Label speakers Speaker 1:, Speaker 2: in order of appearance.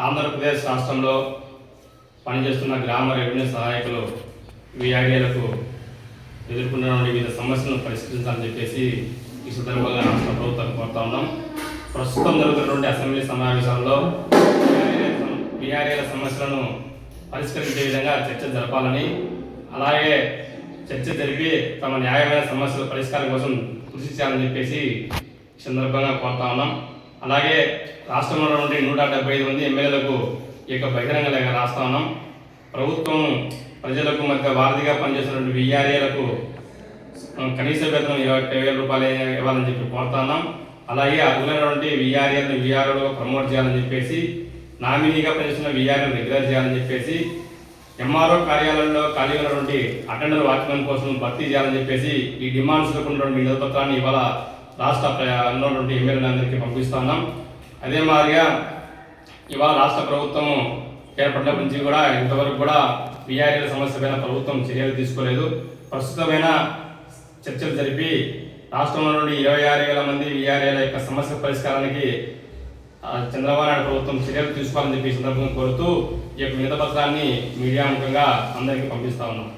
Speaker 1: ఆంధ్రప్రదేశ్ రాష్ట్రంలో పనిచేస్తున్న గ్రామ రెవెన్యూ సహాయకులు విఆర్ఏలకు ఎదుర్కొన్నటువంటి వివిధ సమస్యలను పరిష్కరించాలని చెప్పేసి ఈ సందర్భంగా రాష్ట్ర ప్రభుత్వాన్ని కోరుతా ఉన్నాం. ప్రస్తుతం జరుగుతున్నటువంటి అసెంబ్లీ సమావేశంలో విఆర్ఏల సమస్యలను పరిష్కరించే విధంగా చర్చ జరపాలని అలాగే చర్చ జరిపి తమ న్యాయమైన సమస్యల పరిష్కారం కోసం కృషి చేయాలని చెప్పేసి సందర్భంగా కోరుతా ఉన్నాం. అలాగే రాష్ట్రంలో నుండి నూట డెబ్బై ఐదు మంది ఎమ్మెల్యేలకు ఈ యొక్క బహిరంగ లేఖ రాస్తా ఉన్నాం. ప్రభుత్వం ప్రజలకు మధ్య వారధిగా పనిచేస్తున్నటువంటి విఆర్ఏలకు కనీస వేతనం ఇరవై వేల రూపాయలు ఇవ్వాలని చెప్పి కోరుతున్నాం అలాగే అర్హులైనటువంటి విఆర్ఏలను విఆర్ఓలుగా ప్రమోట్ చేయాలని చెప్పేసి నామినీగా పనిచేస్తున్న విఆర్ఏలను రెగ్యులర్ చేయాలని చెప్పేసి ఎంఆర్ఓ కార్యాలయంలో ఖాళీ ఉన్నటువంటి అటెండర్ వాచ్మెన్ కోసం భర్తీ చేయాలని చెప్పేసి ఈ డిమాండ్స్ ఉన్నటువంటి వినతి పత్రాన్ని ఇవాళ రాష్ట్రంలో ప్ర- ఎమ్మెల్యేలందరికీ పంపిస్తున్నాం అదే మాదిరిగా ఇవాళ రాష్ట్ర ప్రభుత్వం ఏర్పడినప్పటి నుంచి కూడా ఇంతవరకు కూడా విఆర్ఏల సమస్య పైన ప్రభుత్వం చర్యలు తీసుకోలేదు. ప్రస్తుతమైన చర్చలు జరిపి రాష్ట్రంలో నుండి ఇరవై ఆరు వేల మంది విఆర్ఏల యొక్క సమస్య పరిష్కారానికి చంద్రబాబు నాయుడు ప్రభుత్వం చర్యలు తీసుకోవాలని చెప్పి సందర్భంగా కోరుతూ ఈ యొక్క వినత పత్రాన్ని మీడియా ముఖంగా అందరికీ పంపిస్తా ఉన్నాం.